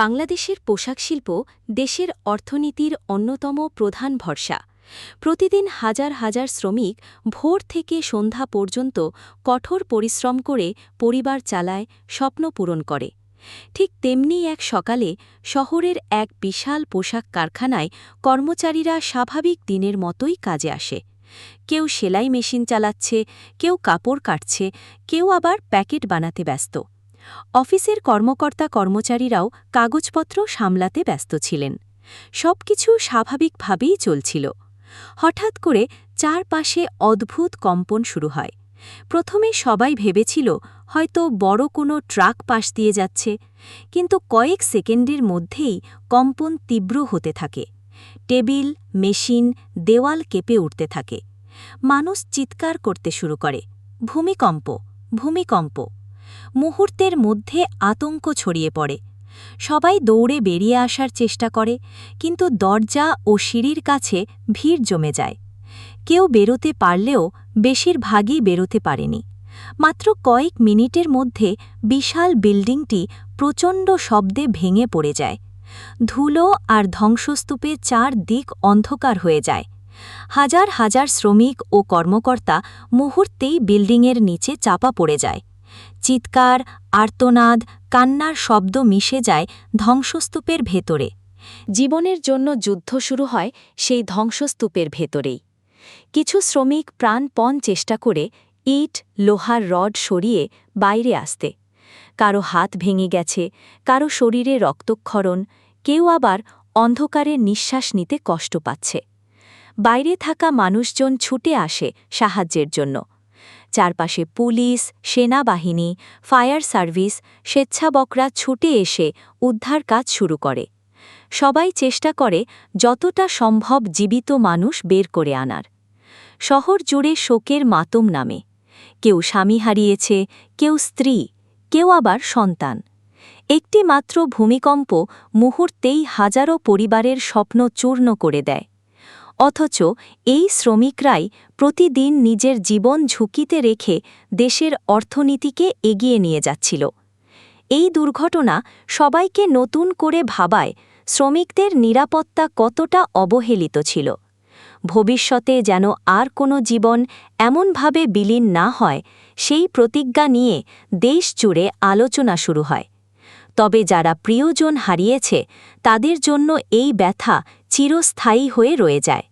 বাংলাদেশের পোশাক শিল্প দেশের অর্থনীতির অন্যতম প্রধান ভরসা। প্রতিদিন হাজার হাজার শ্রমিক ভোর থেকে সন্ধ্যা পর্যন্ত কঠোর পরিশ্রম করে পরিবার চালায়, স্বপ্ন পূরণ করে। ঠিক তেমনি এক সকালে শহরের এক বিশাল পোশাক কারখানায় কর্মচারীরা স্বাভাবিক দিনের মতোই কাজে আসে। কেউ সেলাই মেশিন চালাচ্ছে, কেউ কাপড় কাটছে, কেউ আবার প্যাকেট বানাতে ব্যস্ত। অফিসের কর্মকর্তা কর্মচারীরাও কাগজপত্র সামলাতে ব্যস্ত ছিলেন। সবকিছু স্বাভাবিকভাবেই চলছিল। হঠাৎ করে চারপাশে অদ্ভুত কম্পন শুরু হয়। প্রথমে সবাই ভেবেছিল, হয়তো বড় কোনো ট্রাক পাশ দিয়ে যাচ্ছে, কিন্তু কয়েক সেকেন্ডের মধ্যেই কম্পন তীব্র হতে থাকে। টেবিল, মেশিন, দেওয়াল কেঁপে উঠতে থাকে। মানুষ চিৎকার করতে শুরু করে, ভূমিকম্প ভূমিকম্প। মুহূর্তের মধ্যে আতঙ্ক ছড়িয়ে পড়ে। সবাই দৌড়ে বেরিয়ে আসার চেষ্টা করে, কিন্তু দরজা ও সিঁড়ির কাছে ভিড় জমে যায়। কেউ বেরোতে পারলেও বেশিরভাগই বেরোতে পারেনি। মাত্র কয়েক মিনিটের মধ্যে বিশাল বিল্ডিংটি প্রচণ্ড শব্দে ভেঙে পড়ে যায়। ধুলো আর ধ্বংসস্তূপে চার দিক অন্ধকার হয়ে যায়। হাজার হাজার শ্রমিক ও কর্মকর্তা মুহূর্তেই বিল্ডিংয়ের নিচে চাপা পড়ে যায়। চিৎকার, আর্তনাদ, কান্নার শব্দ মিশে যায় ধ্বংসস্তূপের ভেতরে। জীবনের জন্য যুদ্ধ শুরু হয় সেই ধ্বংসস্তূপের ভেতরেই। কিছু শ্রমিক প্রাণপণ চেষ্টা করে ইট, লোহার রড সরিয়ে বাইরে আসতে। কারও হাত ভেঙে গেছে, কারও শরীরে রক্তক্ষরণ, কেউ আবার অন্ধকারে নিঃশ্বাস নিতে কষ্ট পাচ্ছে। বাইরে থাকা মানুষজন ছুটে আসে সাহায্যের জন্য। চারপাশে পুলিশ, সেনাবাহিনী, ফায়ার সার্ভিস, স্বেচ্ছাবকরা ছুটে এসে উদ্ধার কাজ শুরু করে। সবাই চেষ্টা করে যতটা সম্ভব জীবিত মানুষ বের করে আনার। শহর জুড়ে শোকের মাতম নামে। কেউ স্বামী হারিয়েছে, কেউ স্ত্রী, কেউ আবার সন্তান। একটি মাত্র ভূমিকম্প মুহূর্তেই হাজারো পরিবারের স্বপ্ন চূর্ণ করে দেয়। অথচ এই শ্রমিকরাই প্রতিদিন নিজের জীবন ঝুঁকিতে রেখে দেশের অর্থনীতিকে এগিয়ে নিয়ে যাচ্ছিল। এই দুর্ঘটনা সবাইকে নতুন করে ভাবায় শ্রমিকদের নিরাপত্তা কতটা অবহেলিত ছিল। ভবিষ্যতে যেন আর কোনো জীবন এমনভাবে বিলীন না হয়, সেই প্রতিজ্ঞা নিয়ে দেশ জুড়ে আলোচনা শুরু হয়। তবে যারা প্রিয়জন হারিয়েছে, তাদের জন্য এই ব্যথা চিরস্থায়ী হয়ে রয়ে যায়।